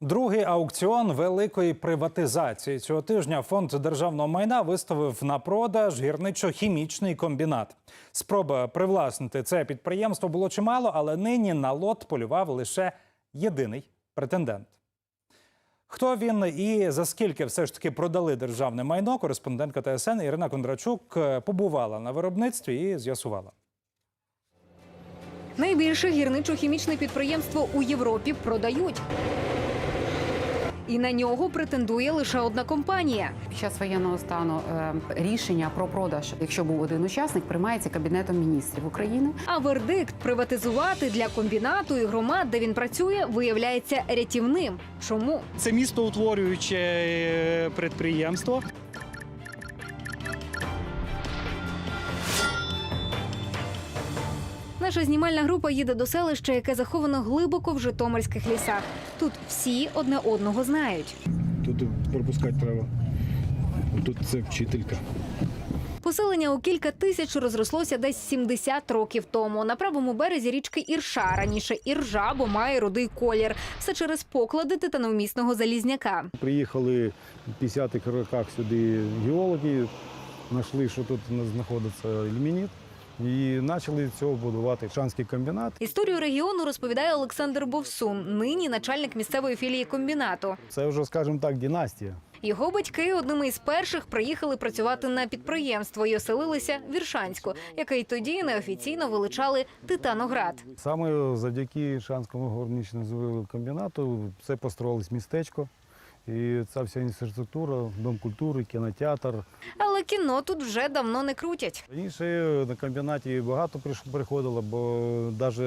Другий аукціон великої приватизації цього тижня фонд державного майна виставив на продаж гірничо-хімічний комбінат. Спроба привласнити це підприємство було чимало, але нині на лот полював лише єдиний претендент. Хто він і за скільки все ж таки продали державне майно? Кореспондентка ТСН Ірина Кондрачук е, побувала на виробництві і з'ясувала. Найбільше гірничо-хімічне підприємство у Європі продають. І на нього претендує лише одна компанія. Під час воєнного стану е, рішення про продаж, якщо був один учасник, приймається кабінетом міністрів України. А вердикт приватизувати для комбінату і громад, де він працює, виявляється рятівним. Чому? Це місто утворююче підприємство. Наша знімальна група їде до селища, яке заховано глибоко в житомирських лісах. Тут всі одне одного знають. Тут пропускати треба. Тут це вчителька. Поселення у кілька тисяч розрослося десь 70 років тому. На правому березі річки Ірша, раніше Іржа, бо має рудий колір. Все через поклади титановмісного залізняка. Приїхали в 50-х роках сюди геологи, знайшли, що тут знаходиться ілюмініт, і почали з цього будувати шанський комбінат. Історію регіону розповідає Олександр Бовсун, нині начальник місцевої філії комбінату. Це вже, скажімо так, династія. Його батьки одними із перших приїхали працювати на підприємство і оселилися в Віршанську, яке й тоді неофіційно величали Титаноград. Саме завдяки Шанському горнічно комбінату це построїлось містечко. І ця вся інфраструктура, дом культури, кінотеатр. Але кіно тут вже давно не крутять. Раніше на комбінаті багато приходило, бо навіть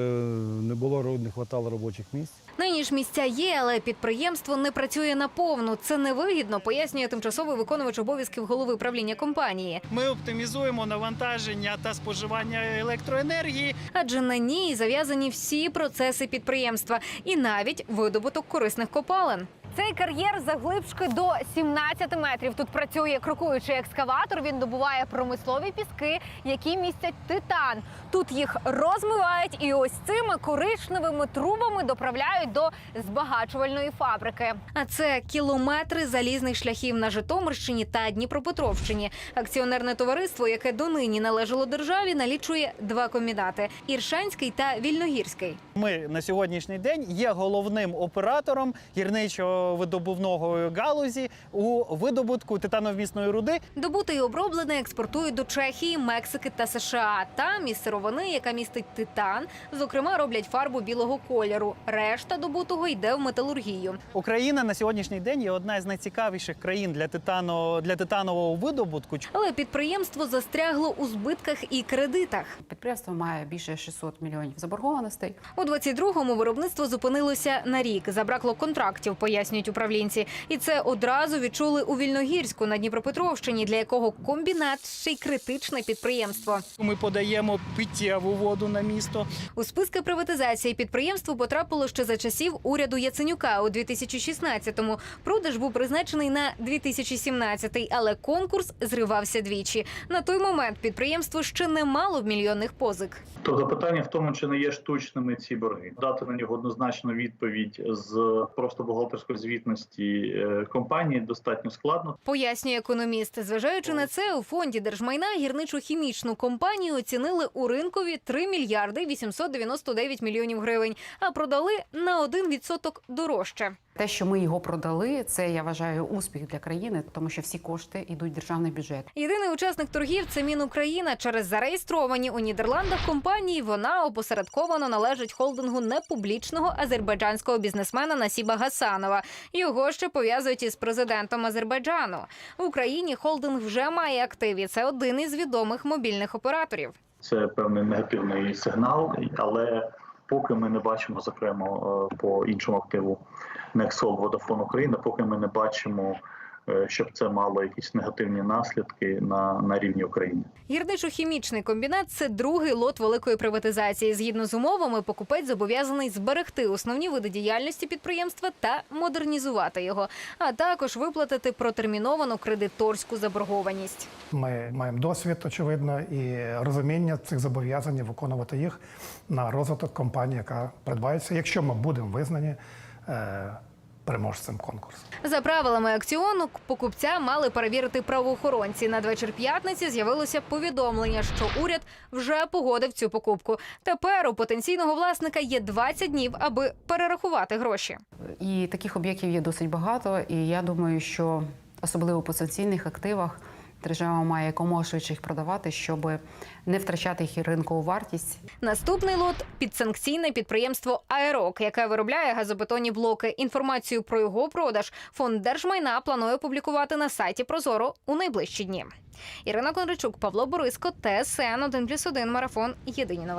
не було не вистачало робочих місць. Нині ж місця є, але підприємство не працює наповну. Це невигідно, пояснює тимчасовий виконувач обов'язків голови правління компанії. Ми оптимізуємо навантаження та споживання електроенергії. Адже на ній зав'язані всі процеси підприємства і навіть видобуток корисних копалин. Цей кар'єр завглибшки до 17 метрів. Тут працює крокуючий екскаватор. Він добуває промислові піски, які містять титан. Тут їх розмивають і ось цими коричневими трубами доправляють до збагачувальної фабрики. А це кілометри залізних шляхів на Житомирщині та Дніпропетровщині. Акціонерне товариство, яке донині належало державі, налічує два комбінати: Іршанський та Вільногірський. Ми на сьогоднішній день є головним оператором гірничо-видобувного галузі у видобутку титановмісної руди. Добуте і оброблене експортують до Чехії, Мексики та США. Там із сировини, яка містить титан, зокрема роблять фарбу білого кольору. Решта добутого йде в металургію. Україна на сьогоднішній день є одна з найцікавіших країн для титано для титанового видобутку. Але підприємство застрягло у збитках і кредитах. Підприємство має більше 600 мільйонів заборгованостей. У 22-му виробництво зупинилося на рік. Забракло контрактів, пояснюють управлінці. І це одразу відчули у Вільногірську на Дніпропетровщині, для якого комбінат ще й критичне підприємство. Ми подаємо питтєву воду на місто. У списки приватизації підприємство потрапило ще за часів уряду Яценюка у 2016-му. Продаж був призначений на 2017-й, але конкурс зривався двічі. На той момент підприємство ще не мало мільйонних позик. Тобто питання в тому, чи не є штучними ці борги. Дати на нього однозначну відповідь з просто бухгалтерської звітності е, компанії достатньо складно. Пояснює економіст. Зважаючи на це, у фонді держмайна гірничо-хімічну компанію оцінили у ринкові 3 мільярди 899 мільйонів гривень, а продали на 1% дорожче. Те, що ми його продали, це я вважаю успіх для країни, тому що всі кошти йдуть в державний бюджет. Єдиний учасник торгів це Мінукраїна. Через зареєстровані у Нідерландах компанії вона опосередковано належить холдингу непублічного азербайджанського бізнесмена Насіба Гасанова. Його ще пов'язують із президентом Азербайджану. В Україні холдинг вже має активі. Це один із відомих мобільних операторів. Це певний негативний сигнал, але поки ми не бачимо, зокрема е, по іншому активу Nexol Vodafone Україна, поки ми не бачимо, щоб це мало якісь негативні наслідки на, на рівні України. Гірничо-хімічний комбінат це другий лот великої приватизації. Згідно з умовами, покупець зобов'язаний зберегти основні види діяльності підприємства та модернізувати його, а також виплатити протерміновану кредиторську заборгованість. Ми маємо досвід, очевидно, і розуміння цих зобов'язань виконувати їх на розвиток компанії, яка придбається. Якщо ми будемо визнані е, переможцем конкурсу. За правилами акціону покупця мали перевірити правоохоронці. Надвечір п'ятниці з'явилося повідомлення, що уряд вже погодив цю покупку. Тепер у потенційного власника є 20 днів, аби перерахувати гроші. І таких об'єктів є досить багато. І я думаю, що особливо по соціальних активах держава має якомога швидше їх продавати, щоб не втрачати їх ринкову вартість Наступний лот підсанкційне підприємство Аерок, яке виробляє газобетонні блоки. Інформацію про його продаж фонд держмайна планує публікувати на сайті Прозоро у найближчі дні. Ірина Кондричук, Павло Бориско, ТСН 1+,1 Марафон. Єдині новини.